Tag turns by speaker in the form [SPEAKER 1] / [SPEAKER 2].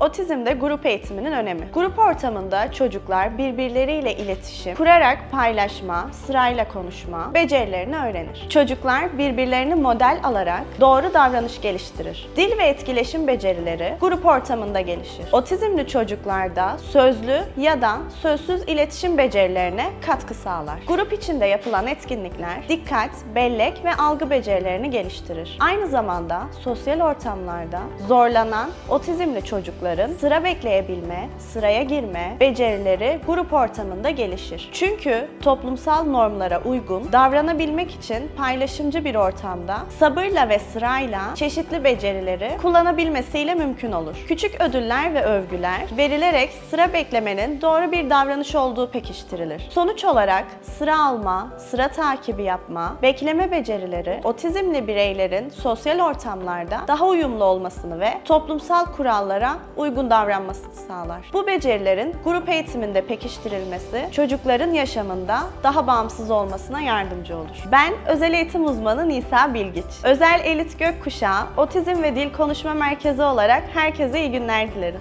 [SPEAKER 1] Otizmde grup eğitiminin önemi. Grup ortamında çocuklar birbirleriyle iletişim kurarak paylaşma, sırayla konuşma becerilerini öğrenir. Çocuklar birbirlerini model alarak doğru davranış geliştirir. Dil ve etkileşim becerileri grup ortamında gelişir. Otizmli çocuklarda sözlü ya da sözsüz iletişim becerilerine katkı sağlar. Grup içinde yapılan etkinlikler dikkat, bellek ve algı becerilerini geliştirir. Aynı zamanda sosyal ortamlarda zorlanan otizmli çocukların sıra bekleyebilme, sıraya girme becerileri grup ortamında gelişir. Çünkü toplumsal normlara uygun davranabilmek için paylaşımcı bir ortamda sabırla ve sırayla çeşitli becerileri kullanabilmesiyle mümkün olur. Küçük ödüller ve övgüler verilerek sıra beklemenin doğru bir davranış olduğu pekiştirilir. Sonuç olarak sıra alma, sıra takibi yapma, bekleme becerileri otizmli bireylerin sosyal ortamlarda daha uyumlu olmasını ve toplumsal kurallara uygun davranmasını sağlar. Bu becerilerin grup eğitiminde pekiştirilmesi çocukların yaşamında daha bağımsız olmasına yardımcı olur. Ben özel eğitim uzmanı Nisa Bilgiç. Özel Elit Gökkuşağı Otizm ve Dil Konuşma Merkezi olarak herkese iyi günler dileriz.